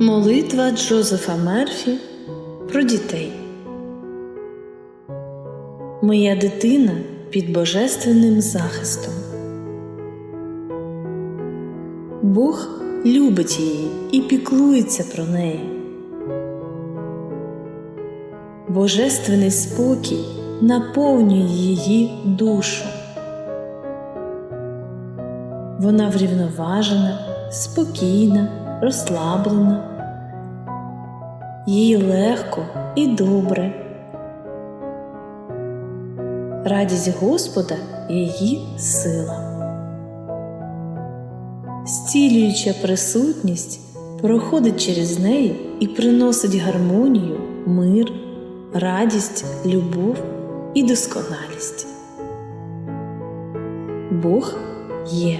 Молитва Джозефа Мерфі про дітей. Моя дитина під божественним захистом. Бог любить її і піклується про неї. Божественний спокій наповнює її душу. Вона врівноважена, спокійна, розслаблена. Їй легко і добре. Радість Господа її сила. Зцілююча присутність проходить через неї і приносить гармонію, мир, радість, любов і досконалість. Бог є,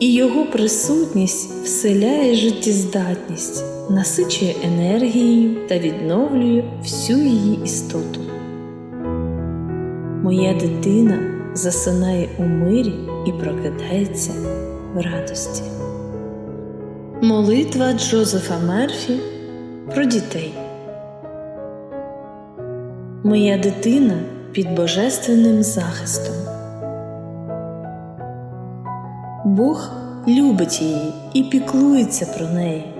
і Його присутність вселяє життєздатність, насичує енергією та відновлює всю її істоту. Моя дитина засинає у мирі і прокидається в радості. Молитва Джозефа Мерфі про дітей. Моя дитина під божественним захистом. Бог любить її і піклується про неї.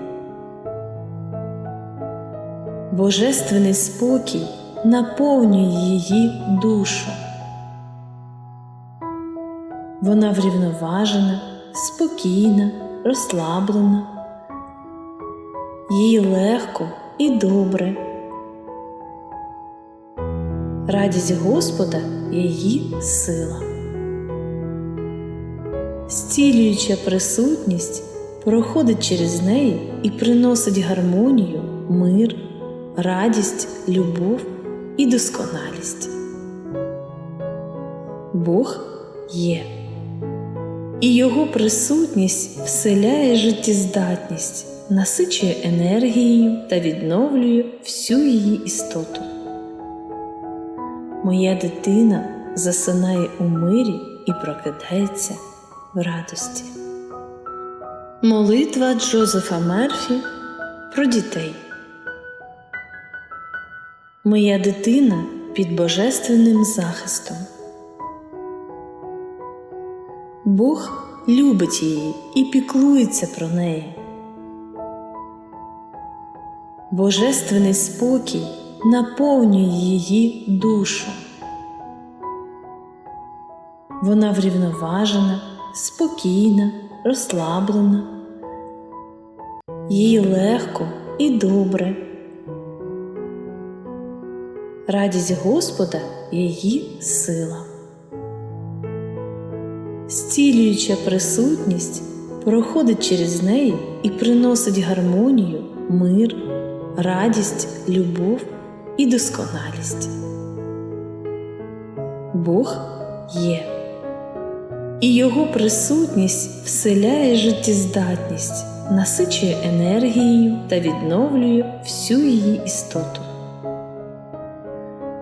Божественний спокій наповнює її душу. Вона врівноважена, спокійна, розслаблена. Їй легко і добре. Радість Господа її сила. Зцілююча присутність проходить через неї і приносить гармонію, мир, радість, любов і досконалість. Бог є, і Його присутність вселяє життєздатність, насичує енергією та відновлює всю її істоту. Моя дитина засинає у мирі і прокидається в радості. Молитва Джозефа Мерфі про дітей. Моя дитина під божественним захистом. Бог любить її і піклується про неї. Божественний спокій наповнює її душу. Вона врівноважена, спокійна, розслаблена. Їй легко і добре. Радість Господа її сила. Зцілююча присутність проходить через неї і приносить гармонію, мир, радість, любов і досконалість. Бог є, і Його присутність вселяє життєздатність, насичує енергією та відновлює всю її істоту.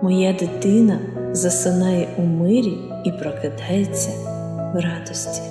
Моя дитина засинає у мирі і прокидається в радості.